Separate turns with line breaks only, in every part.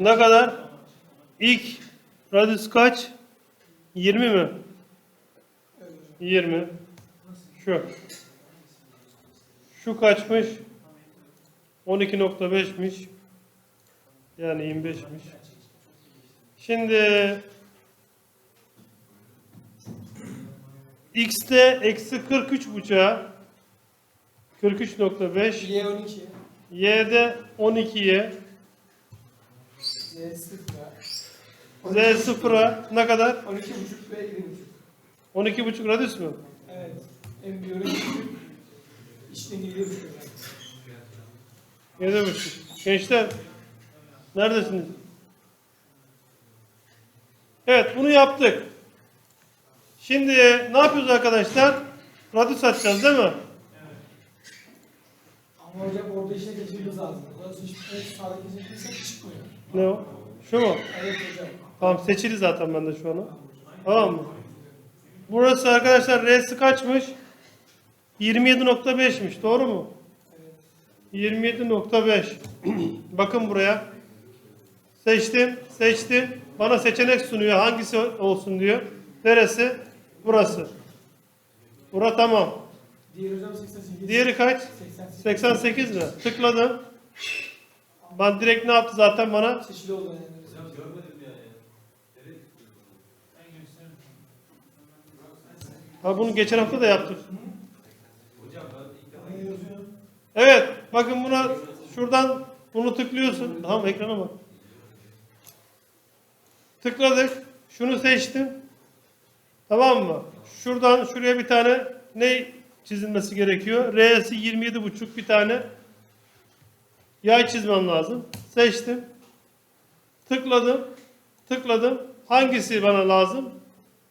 Ne kadar? İlk radyus kaç? 20 mi? 20. Şu. Şu kaçmış? 12.5'miş. Yani 25'miş. Şimdi x'te eksi 43 buçuğa 43.5
Y 12.
y'de 12'ye
Z 0.
z sıfıra ne kadar?
12 buçuk ve 20 buçuk.
12.5 radyus mu?
Evet. En biyolojik işten geliyor buçuk.
7.5. Gençler neredesiniz? Evet bunu yaptık. Şimdi ne yapıyoruz arkadaşlar? Radyus açacağız değil mi?
Ama hocam orada işe geçirmemiz lazım. Orası hiç en sağlık geçirdiysek çıkmıyor.
Ne o? Şu mu? Tamam seçili zaten bende şu an. Tamam mı? Burası arkadaşlar R'si kaçmış? 27.5'miş doğru mu?
Evet.
27.5 Bakın buraya. Seçtim, seçtim. Bana seçenek sunuyor. Hangisi olsun diyor. Neresi? Burası. Bura tamam.
Diğer hocam 88.
Diğeri kaç?
88.
88 mi? Tıkladım. Ben direkt ne yaptı zaten bana?
Seçili oldu yani.
Ha bunu geçen hafta da yaptık. Evet. Bakın buna şuradan bunu tıklıyorsun. Tamam ekrana bak. Tıkladık. Şunu seçtim. Tamam mı? Şuradan şuraya bir tane ne çizilmesi gerekiyor? R'si 27,5 bir tane yay çizmem lazım. Seçtim. Tıkladım. Tıkladım. Hangisi bana lazım?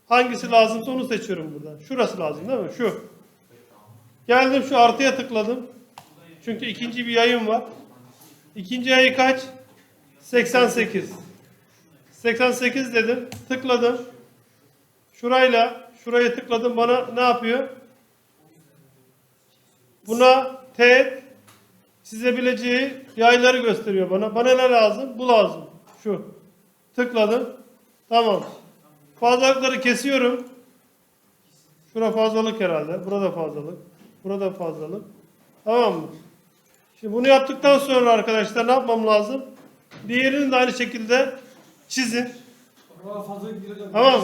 Hangisi lazımsa onu seçiyorum buradan. Şurası lazım değil mi? Şu. Geldim şu artıya tıkladım. Çünkü ikinci bir yayın var. İkinci yayı kaç? 88. 88 dedim. Tıkladım. Şurayla şuraya tıkladım. Bana ne yapıyor? Buna teğet çizebileceği yayları gösteriyor bana. Bana ne lazım? Bu lazım. Şu. Tıkladım. Tamam. Fazlalıkları kesiyorum. Şura fazlalık herhalde. Burada fazlalık. Burada fazlalık. Tamam mı? Şimdi bunu yaptıktan sonra arkadaşlar ne yapmam lazım? Diğerini de aynı şekilde çizin.
Orada fazlalık bir hocam.
Tamam.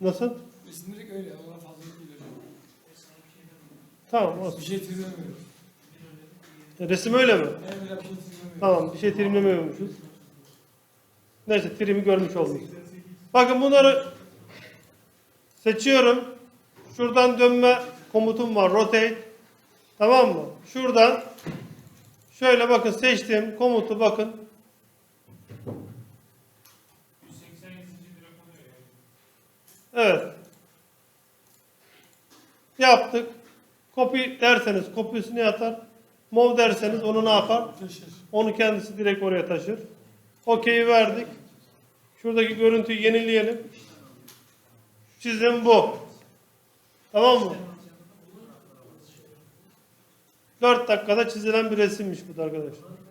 Nasıl?
Resimlilik öyle. Orada fazlalık bir hocam.
Tamam olsun.
Bir şey çizemiyorum.
Resim öyle mi? Tamam bir şey trimlemiyormuşuz. Neyse trimi görmüş olduk. Bakın bunları seçiyorum. Şuradan dönme komutum var. Rotate. Tamam mı? Şuradan şöyle bakın seçtiğim komutu bakın. Evet. Yaptık. Copy derseniz kopyasını atar. Move derseniz onu ne yapar?
Taşır.
Onu kendisi direkt oraya taşır. Okey'i verdik. Şuradaki görüntüyü yenileyelim. Çizim bu. Tamam mı? 4 dakikada çizilen bir resimmiş bu da arkadaşlar.